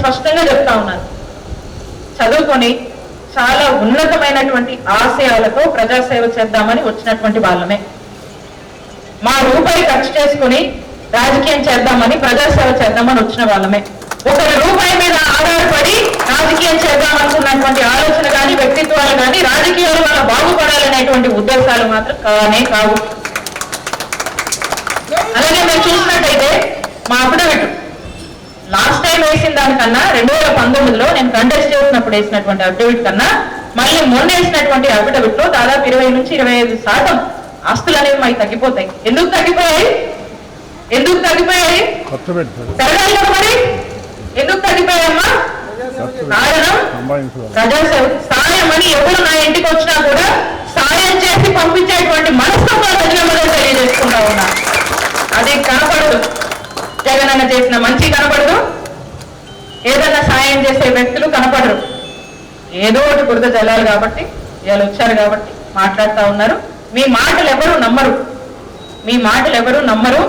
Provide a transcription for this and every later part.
స్పష్టంగా చెప్తా ఉన్నాను చదువుకొని చాలా ఉన్నతమైనటువంటి ఆశయాలతో ప్రజాసేవ చేద్దామని వచ్చినటువంటి వాళ్ళమే. మా రూపాయి ఖర్చు చేసుకుని రాజకీయం చేద్దామని ప్రజాసేవ చేద్దామని వచ్చిన వాళ్ళమే. ఒకరి రూపాయి మీద ఆధారపడి రాజకీయం చేద్దాం అనుకున్నటువంటి ఆలోచన కానీ వ్యక్తిత్వాలు కానీ రాజకీయాలు వల్ల బాగుపడాలనేటువంటి ఉద్దేశాలు మాత్రం కానే కావు. అలాగే మీరు చూసినట్టయితే మా అఫిడవిట్ దానికన్నా రెండు వేల పంతొమ్మిదిలో నేను కంటెస్ట్ చేసినప్పుడు వేసినటువంటి అఫిడవిట్ కన్నా మళ్ళీ మొన్న వేసినటువంటి అఫిడవిట్లో దాదాపు ఇరవై నుంచి ఇరవై ఐదు శాతం ఆస్తులు అనేవి మాకు తగ్గిపోతాయి. ఎందుకు తగ్గిపోయాయి? ఎందుకు తగ్గిపోయాయి? మరి. ఎందుకు తగ్గిపోయాయమ్మా? కారణం ప్రజాసేవ సాయం అని ఎవరు నా ఇంటికి వచ్చినా కూడా సాయం చేసి పంపించేటువంటి మనస్తత్వం ఏదైనా చేసే వ్యక్తులు కనపడరు. ఏదో ఒకటి బురద జల్లాలి కాబట్టి ఇవాళ వచ్చారు కాబట్టి మాట్లాడుతా ఉన్నారు. మీ మాటలు ఎవరు నమ్మరు. మీ మాటలు ఎవరు నమ్మరు.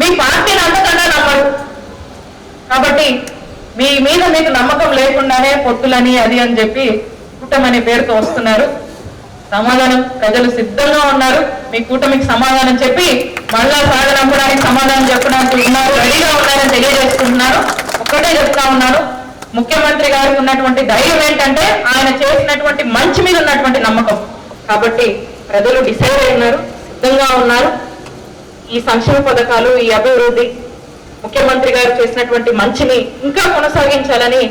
మీ పార్టీని అంతకన్నా నమ్మరు. కాబట్టి మీ మీద మీకు నమ్మకం లేకుండానే పొత్తులని అది అని చెప్పి కూటమనే పేరుతో వస్తున్నారు. సమాధానం ప్రజలు సిద్ధంగా ఉన్నారు. మీ కూటమికి సమాధానం చెప్పి మళ్ళా సాగనంపడానికి సమాధానం చెప్పడానికి ఉన్నారు. రెడీగా ఉన్నారని తెలియజేసుకుంటున్నారు. ఒక్కటే చెప్తా ఉన్నాను. ముఖ్యమంత్రి గారికి ఉన్నటువంటి ధైర్యం ఏంటంటే ఆయన చేసినటువంటి మంచి మీద ఉన్నటువంటి నమ్మకం. కాబట్టి ప్రజలు డిసైడ్ అయి ఉన్నారు సిద్ధంగా ఉన్నారు. ఈ సంక్షేమ పథకాలు ఈ అభివృద్ధి ముఖ్యమంత్రి గారు చేసినటువంటి మంచిని ఇంకా కొనసాగించాలని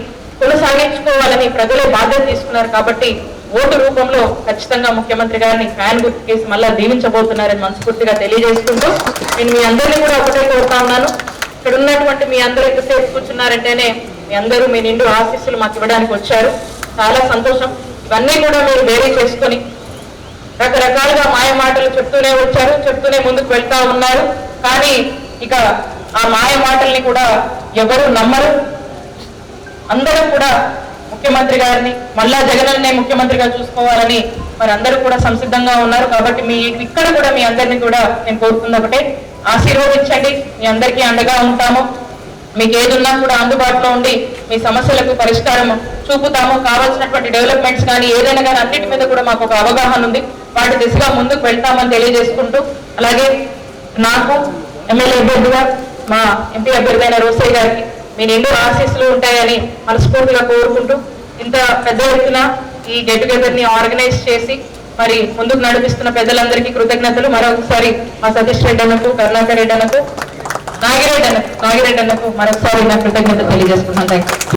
కొనసాగించుకోవాలని ప్రజలే బాధ్యత తీసుకున్నారు కాబట్టి ఓటు రూపంలో ఖచ్చితంగా ముఖ్యమంత్రి గారిని ఫ్యాన్ గుర్తు చేసి మళ్ళా దీవించబోతున్నారని మనస్ఫూర్తిగా తెలియజేసుకుంటూ నేను మీ అందరినీ కూడా ఒకటే కోరుతా ఉన్నాను. ఇక్కడ ఉన్నటువంటి మీ అందరూ ఎంతసేపు కూర్చున్నారంటేనే మీ అందరూ మీ నిండు ఆశీస్సులు మాకు ఇవ్వడానికి వచ్చారు. చాలా సంతోషం. ఇవన్నీ కూడా మీరు వేరే చేసుకొని రకరకాలుగా మాయ మాటలు చెప్తూనే వచ్చారు చెప్తూనే ముందుకు వెళ్తా ఉన్నారు. కానీ ఇక ఆ మాయ మాటల్ని కూడా ఎవరు నమ్మరు. అందరూ కూడా ముఖ్యమంత్రి గారిని మళ్ళా జగనన్నే ముఖ్యమంత్రిగా చూసుకోవాలని మరి అందరూ కూడా సంసిద్ధంగా ఉన్నారు. కాబట్టి మీ ఇక్కడ కూడా మీ అందరినీ కూడా నేను కోరుతుంది ఒకటే. ఆశీర్వదించండి. మీ అందరికీ అండగా ఉంటాము. మీకు ఏదున్నా కూడా అందుబాటులో ఉండి మీ సమస్యలకు పరిష్కారం చూపుతాము. కావాల్సినటువంటి డెవలప్మెంట్స్ కానీ ఏదైనా కానీ అన్నిటి మీద కూడా మాకు ఒక అవగాహన ఉంది. వాటి దిశగా ముందుకు వెళ్తామని తెలియజేసుకుంటూ అలాగే నాకు ఎమ్మెల్యే అభ్యర్థిగా మా ఎంపీ అభ్యర్థి అయిన రోసయ్య గారికి మీ నిండు ఆశీస్సులు ఉంటాయని మనస్ఫూర్తిగా కోరుకుంటూ ఇంత పెద్ద ఎత్తున ఈ గెట్ టుగెదర్ని ఆర్గనైజ్ చేసి మరి ముందుకు నడిపిస్తున్న పెద్దలందరికీ కృతజ్ఞతలు. మరొకసారి మా సతీష్ రెడ్డి అన్నకు కరుణాకర్ రెడ్డి అన్నకు నాగిరెడ్డి అన్నకు నాగిరెడ్డి అన్నకు మరొకసారి నా కృతజ్ఞత తెలియజేసుకుంటున్నాను. Thank you